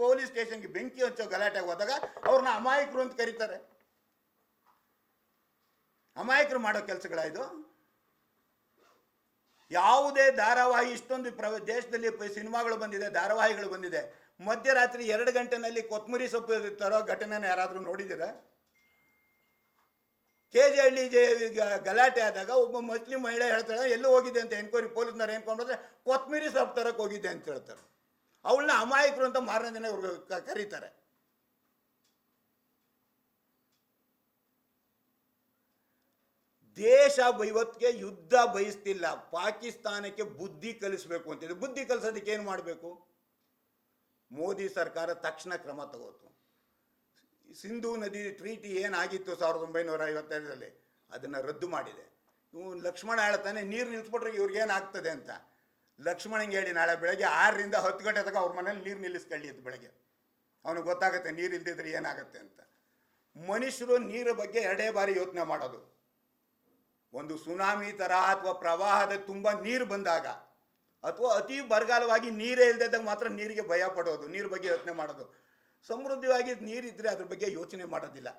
Police ಸ್ಟೇಷನ್ಗೆ ಬೆಂಕಿ ಹಚ್ಚೋ ಗಲಾಟೆಗೆ ಹೋದಾಗ ಅವ್ರನ್ನ ಅಮಾಯಕರು ಅಂತ ಕರೀತಾರೆ. ಅಮಾಯಕರು ಮಾಡೋ ಕೆಲಸಗಳ ಇದು ಯಾವುದೇ ಧಾರಾವಾಹಿ, ಇಷ್ಟೊಂದು ಪ್ರ ದೇಶದಲ್ಲಿ ಸಿನಿಮಾಗಳು ಬಂದಿದೆ, ಧಾರಾವಾಹಿಗಳು ಬಂದಿದೆ. ಮಧ್ಯರಾತ್ರಿ ಎರಡು ಗಂಟೆನಲ್ಲಿ ಕೊತ್ಮುರಿ ಸೊಪ್ಪು ತರೋ ಘಟನೆನ ಯಾರಾದರೂ ನೋಡಿದ್ದೀರಾ? ಕೆ ಜೆ ಹಳ್ಳಿ ಗಲಾಟೆ ಆದಾಗ ಒಬ್ಬ ಮುಸ್ಲಿಂ ಮಹಿಳೆ ಹೇಳ್ತಾಳೆ, ಎಲ್ಲೂ ಹೋಗಿದೆ ಅಂತ ಎನ್ಕ್ವೈರಿ, ಪೊಲೀಸ್ನವ್ರು ಏನ್ಕೊಂಡ್ರೆ ಕೊತ್ಮಿರಿ ಸೊಪ್ಪು ತರಕ್ಕೆ ಹೋಗಿದ್ದೆ ಅಂತ ಹೇಳ್ತಾರೆ. ಅವಳನ್ನ ಅಮಾಯಕರು ಅಂತ ಮಾರನೇ ದಿನ ಇವ್ರು ಕ- ಕರೀತಾರೆ. ದೇಶ ಬೈವತ್ಗೆ ಯುದ್ಧ ಬಯಸ್ತಿಲ್ಲ, ಪಾಕಿಸ್ತಾನಕ್ಕೆ ಬುದ್ಧಿ ಕಲಿಸ್ಬೇಕು ಅಂತಿದೆ ಬುದ್ಧಿ ಕಲಿಸೋದಕ್ಕೆ ಏನು ಮಾಡಬೇಕು? ಮೋದಿ ಸರ್ಕಾರ ತಕ್ಷಣ ಕ್ರಮ ತಗೋತು. ಸಿಂಧೂ ನದಿ ಟ್ರೀಟಿ ಏನಾಗಿತ್ತು ಸಾವಿರದ ಒಂಬೈನೂರ ಐವತ್ತೆರಡರಲ್ಲಿ ಅದನ್ನು ರದ್ದು ಮಾಡಿದೆ. ಲಕ್ಷ್ಮಣ ಹೇಳ್ತಾನೆ ನೀರು ನಿಲ್ಸ್ಬಿಟ್ರೆ ಇವ್ರಿಗೆ ಏನಾಗ್ತದೆ ಅಂತ? ಲಕ್ಷ್ಮಣಂಗೆ ಹೇಳಿ ನಾಳೆ ಬೆಳಗ್ಗೆ ಆರರಿಂದ ಹತ್ತು ಗಂಟೆ ತನಕ ಅವ್ರ ಮನೇಲಿ ನೀರು ನಿಲ್ಲಿಸ್ಕೊಳ್ಳಿ ಅದು ಬೆಳಗ್ಗೆ. ಅವನಿಗೆ ಗೊತ್ತಾಗುತ್ತೆ ನೀರು ಇಲ್ದಿದ್ರೆ ಏನಾಗುತ್ತೆ ಅಂತ. ಮನುಷ್ಯರು ನೀರ ಬಗ್ಗೆ ಎರಡೇ ಬಾರಿ ಯೋಚನೆ ಮಾಡೋದು. ಒಂದು ಸುನಾಮಿ ಥರ ಅಥವಾ ಪ್ರವಾಹದ ತುಂಬ ನೀರು ಬಂದಾಗ ಅಥವಾ ಅತಿ ಬರಗಾಲವಾಗಿ ನೀರೇ ಇಲ್ಲದಾಗ ಮಾತ್ರ ನೀರಿಗೆ ಭಯ ಪಡೋದು, ನೀರು ಬಗ್ಗೆ ಯೋಚನೆ ಮಾಡೋದು. ಸಮೃದ್ಧವಾಗಿ ನೀರಿದ್ದರೆ ಅದ್ರ ಬಗ್ಗೆ ಯೋಚನೆ ಮಾಡೋದಿಲ್ಲ.